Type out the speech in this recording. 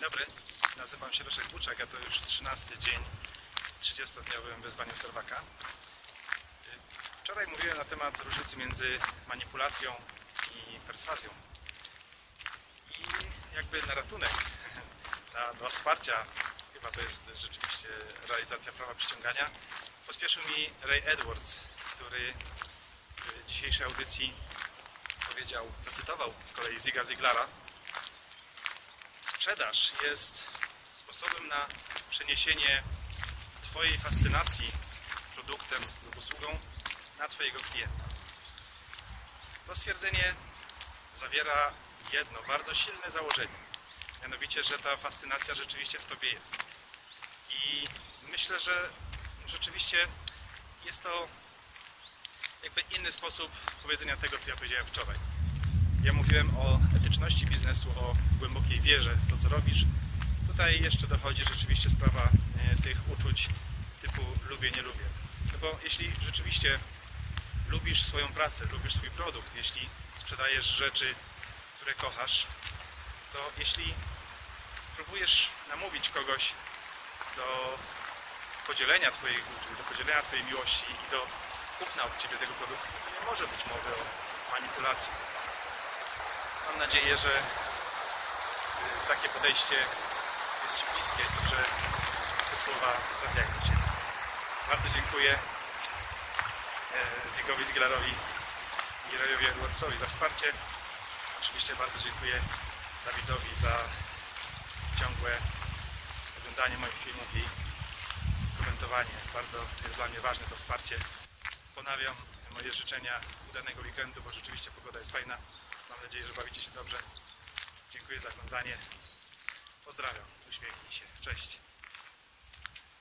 Dobry, nazywam się Leszek Buczak, a to już 13 dzień w 30-dniowym wyzwaniu Serwaka. Wczoraj mówiłem na temat różnicy między manipulacją i perswazją. I jakby na ratunek, na, dla wsparcia, chyba to jest rzeczywiście realizacja prawa przyciągania, pospieszył mi Ray Edwards, który w dzisiejszej audycji powiedział, zacytował z kolei Ziga Ziglara, Sprzedaż jest sposobem na przeniesienie Twojej fascynacji produktem lub usługą na Twojego klienta. To stwierdzenie zawiera jedno bardzo silne założenie, mianowicie, że ta fascynacja rzeczywiście w Tobie jest. I myślę, że rzeczywiście jest to jakby inny sposób powiedzenia tego, co ja powiedziałem wczoraj. Ja mówiłem o etyczności biznesu, o głębokiej wierze w to, co robisz. Tutaj jeszcze dochodzi rzeczywiście sprawa e, tych uczuć typu lubię, nie lubię. No bo jeśli rzeczywiście lubisz swoją pracę, lubisz swój produkt, jeśli sprzedajesz rzeczy, które kochasz, to jeśli próbujesz namówić kogoś do podzielenia Twoich uczuć, do podzielenia Twojej miłości i do kupna od Ciebie tego produktu, to nie może być mowy o manipulacji. Mam nadzieję, że y, takie podejście jest Ci bliskie i że te słowa trafiają do Ciebie. Bardzo dziękuję e, Zigowi Ziglarowi i Rayowi Edwardsowi za wsparcie. Oczywiście bardzo dziękuję Dawidowi za ciągłe oglądanie moich filmów i komentowanie. Bardzo jest dla mnie ważne to wsparcie. Ponawiam moje życzenia udanego weekendu, bo rzeczywiście pogoda jest fajna. Mam nadzieję, że bawicie się dobrze. Dziękuję za oglądanie. Pozdrawiam. Uśmiechnij się. Cześć.